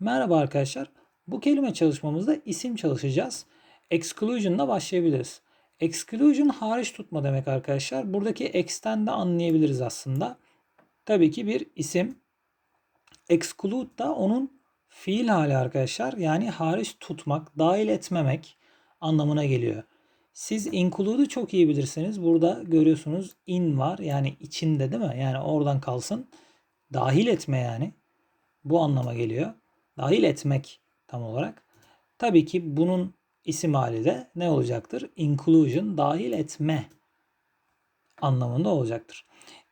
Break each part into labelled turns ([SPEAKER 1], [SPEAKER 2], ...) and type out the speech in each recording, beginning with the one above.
[SPEAKER 1] Merhaba arkadaşlar. Bu kelime çalışmamızda isim çalışacağız. Exclusion ile başlayabiliriz. Exclusion hariç tutma demek arkadaşlar. Buradaki ex'ten de anlayabiliriz aslında. Tabii ki bir isim. Exclude da onun fiil hali arkadaşlar. Yani hariç tutmak, dahil etmemek anlamına geliyor. Siz include'u çok iyi bilirsiniz. Burada görüyorsunuz in var. Yani içinde değil mi? Yani oradan kalsın. Dahil etme yani. Bu anlama geliyor. Dahil etmek tam olarak. Tabii ki bunun isim hali de ne olacaktır? Inclusion, dahil etme anlamında olacaktır.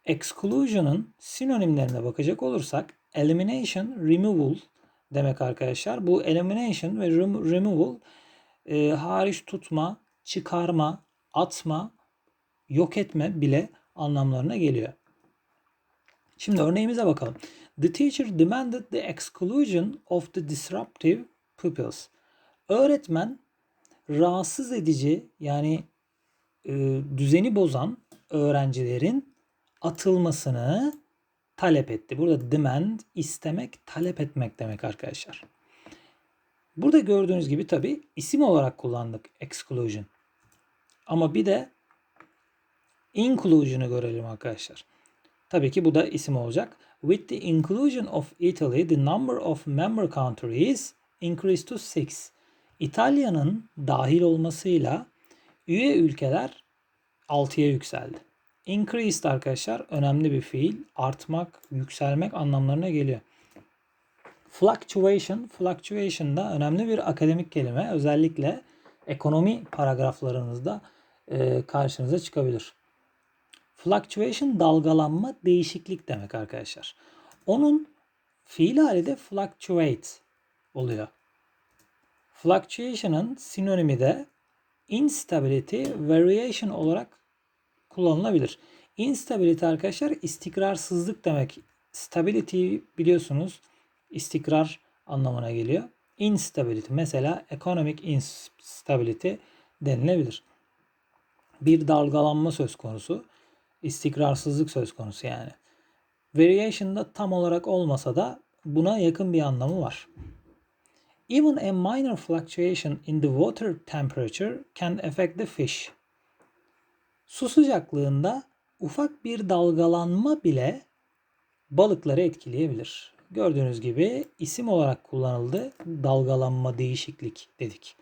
[SPEAKER 1] Exclusion'ın sinonimlerine bakacak olursak elimination, removal demek arkadaşlar. Bu elimination ve rem- removal e, hariç tutma, çıkarma, atma, yok etme bile anlamlarına geliyor. Şimdi örneğimize bakalım. The teacher demanded the exclusion of the disruptive pupils. Öğretmen rahatsız edici yani e, düzeni bozan öğrencilerin atılmasını talep etti. Burada demand istemek, talep etmek demek arkadaşlar. Burada gördüğünüz gibi tabi isim olarak kullandık exclusion. Ama bir de inclusion'ı görelim arkadaşlar. Tabii ki bu da isim olacak. With the inclusion of Italy, the number of member countries increased to 6. İtalya'nın dahil olmasıyla üye ülkeler 6'ya yükseldi. Increased arkadaşlar önemli bir fiil. Artmak, yükselmek anlamlarına geliyor. Fluctuation, fluctuation da önemli bir akademik kelime. Özellikle ekonomi paragraflarınızda karşınıza çıkabilir. Fluctuation dalgalanma, değişiklik demek arkadaşlar. Onun fiil hali de fluctuate oluyor. Fluctuation'ın sinonimi de instability, variation olarak kullanılabilir. Instability arkadaşlar istikrarsızlık demek. Stability biliyorsunuz istikrar anlamına geliyor. Instability mesela economic instability denilebilir. Bir dalgalanma söz konusu. İstikrarsızlık söz konusu yani. Variation da tam olarak olmasa da buna yakın bir anlamı var. Even a minor fluctuation in the water temperature can affect the fish. Su sıcaklığında ufak bir dalgalanma bile balıkları etkileyebilir. Gördüğünüz gibi isim olarak kullanıldı. Dalgalanma, değişiklik dedik.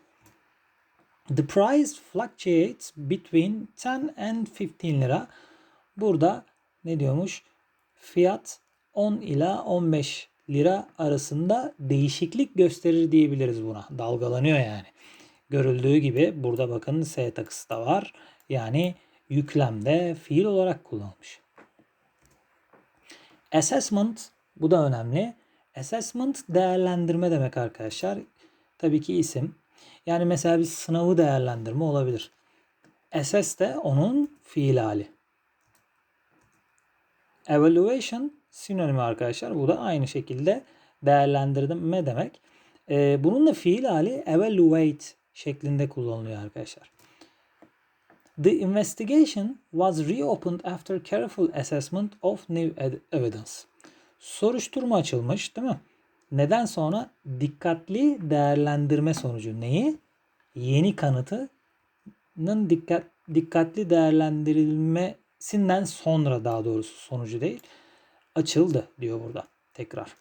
[SPEAKER 1] The price fluctuates between 10 and 15 lira. Burada ne diyormuş? Fiyat 10 ila 15 lira arasında değişiklik gösterir diyebiliriz buna. Dalgalanıyor yani. Görüldüğü gibi burada bakın S takısı da var. Yani yüklemde fiil olarak kullanılmış. Assessment bu da önemli. Assessment değerlendirme demek arkadaşlar. Tabii ki isim. Yani mesela bir sınavı değerlendirme olabilir. Assess de onun fiil hali. Evaluation sinonimi arkadaşlar. Bu da aynı şekilde değerlendirme demek. Ee, bunun da fiil hali evaluate şeklinde kullanılıyor arkadaşlar. The investigation was reopened after careful assessment of new evidence. Soruşturma açılmış değil mi? Neden sonra dikkatli değerlendirme sonucu neyi? Yeni kanıtının dikkat dikkatli değerlendirilmesinden sonra daha doğrusu sonucu değil açıldı diyor burada tekrar.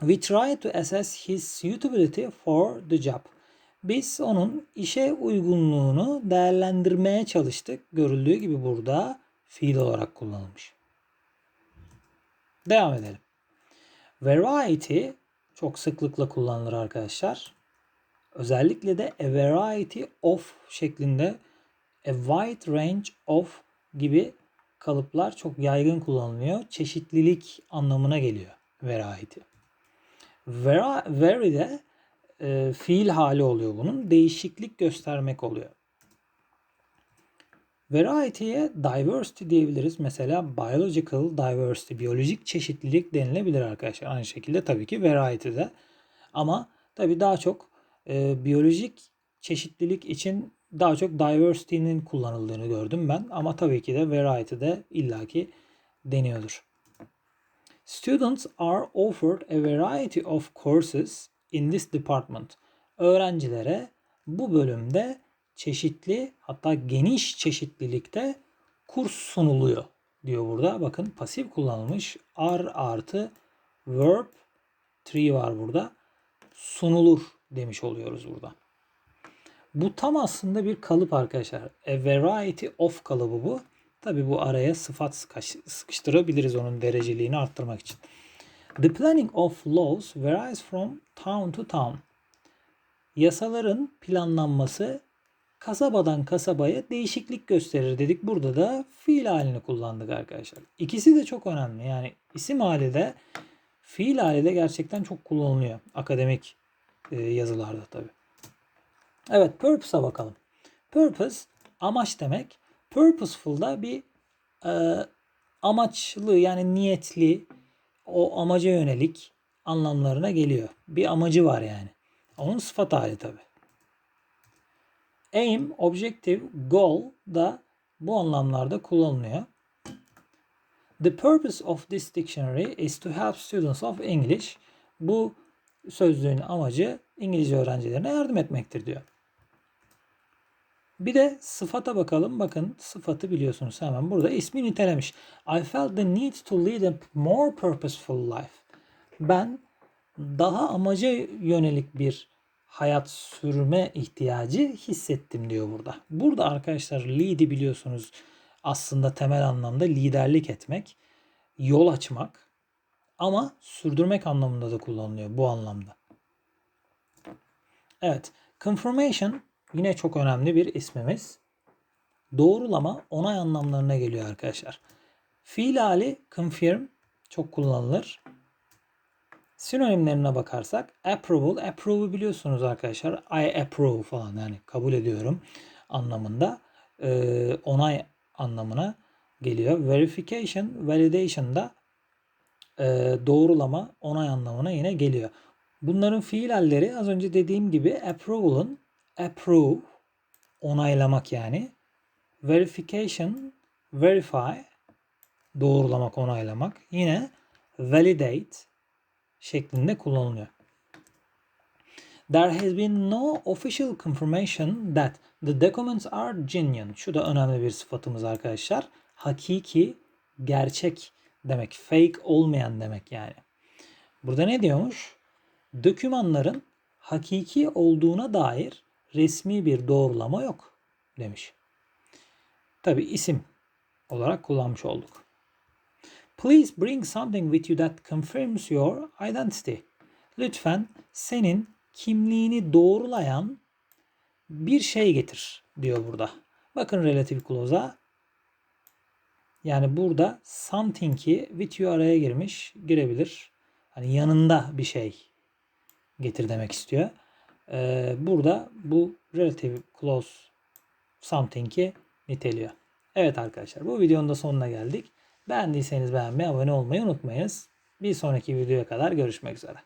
[SPEAKER 1] We try to assess his suitability for the job. Biz onun işe uygunluğunu değerlendirmeye çalıştık. Görüldüğü gibi burada fiil olarak kullanılmış. Devam edelim. Variety çok sıklıkla kullanılır arkadaşlar. Özellikle de a variety of şeklinde a wide range of gibi kalıplar çok yaygın kullanılıyor. Çeşitlilik anlamına geliyor variety. Vary, vary de e, fiil hali oluyor bunun. Değişiklik göstermek oluyor. Variety'ye diversity diyebiliriz. Mesela biological diversity, biyolojik çeşitlilik denilebilir arkadaşlar. Aynı şekilde tabii ki variety'de. Ama tabii daha çok e, biyolojik çeşitlilik için daha çok diversity'nin kullanıldığını gördüm ben. Ama tabii ki de variety'de illaki deniyordur. Students are offered a variety of courses in this department. Öğrencilere bu bölümde çeşitli hatta geniş çeşitlilikte kurs sunuluyor diyor burada. Bakın pasif kullanılmış are artı verb tree var burada. Sunulur demiş oluyoruz burada. Bu tam aslında bir kalıp arkadaşlar. A variety of kalıbı bu. Tabi bu araya sıfat sıkış- sıkıştırabiliriz onun dereceliğini arttırmak için. The planning of laws varies from town to town. Yasaların planlanması kasabadan kasabaya değişiklik gösterir dedik. Burada da fiil halini kullandık arkadaşlar. İkisi de çok önemli. Yani isim hali de fiil hali de gerçekten çok kullanılıyor. Akademik e, yazılarda tabi. Evet purpose'a bakalım. Purpose amaç demek. Purposeful da bir e, amaçlı yani niyetli o amaca yönelik anlamlarına geliyor. Bir amacı var yani. Onun sıfat hali tabi. Aim, objective, goal da bu anlamlarda kullanılıyor. The purpose of this dictionary is to help students of English. Bu sözlüğün amacı İngilizce öğrencilerine yardım etmektir diyor. Bir de sıfata bakalım. Bakın sıfatı biliyorsunuz hemen burada ismi nitelemiş. I felt the need to lead a more purposeful life. Ben daha amaca yönelik bir hayat sürme ihtiyacı hissettim diyor burada. Burada arkadaşlar lead'i biliyorsunuz aslında temel anlamda liderlik etmek, yol açmak ama sürdürmek anlamında da kullanılıyor bu anlamda. Evet, confirmation yine çok önemli bir ismimiz. Doğrulama, onay anlamlarına geliyor arkadaşlar. Fiil hali confirm çok kullanılır. Sinonimlerine bakarsak approval, approve'u biliyorsunuz arkadaşlar. I approve falan yani kabul ediyorum anlamında. Ee, onay anlamına geliyor. Verification, validation da e, doğrulama, onay anlamına yine geliyor. Bunların fiil halleri az önce dediğim gibi approval'ın approve, onaylamak yani. Verification, verify, doğrulamak, onaylamak. Yine validate şeklinde kullanılıyor. There has been no official confirmation that the documents are genuine. Şu da önemli bir sıfatımız arkadaşlar. Hakiki, gerçek demek. Fake olmayan demek yani. Burada ne diyormuş? Dokümanların hakiki olduğuna dair resmi bir doğrulama yok demiş. Tabi isim olarak kullanmış olduk. Please bring something with you that confirms your identity. Lütfen senin kimliğini doğrulayan bir şey getir diyor burada. Bakın relative clause'a. Yani burada something'i with you araya girmiş. Girebilir. Hani yanında bir şey getir demek istiyor. Ee, burada bu relative clause something'i niteliyor. Evet arkadaşlar bu videonun da sonuna geldik. Beğendiyseniz beğenmeyi, abone olmayı unutmayınız. Bir sonraki videoya kadar görüşmek üzere.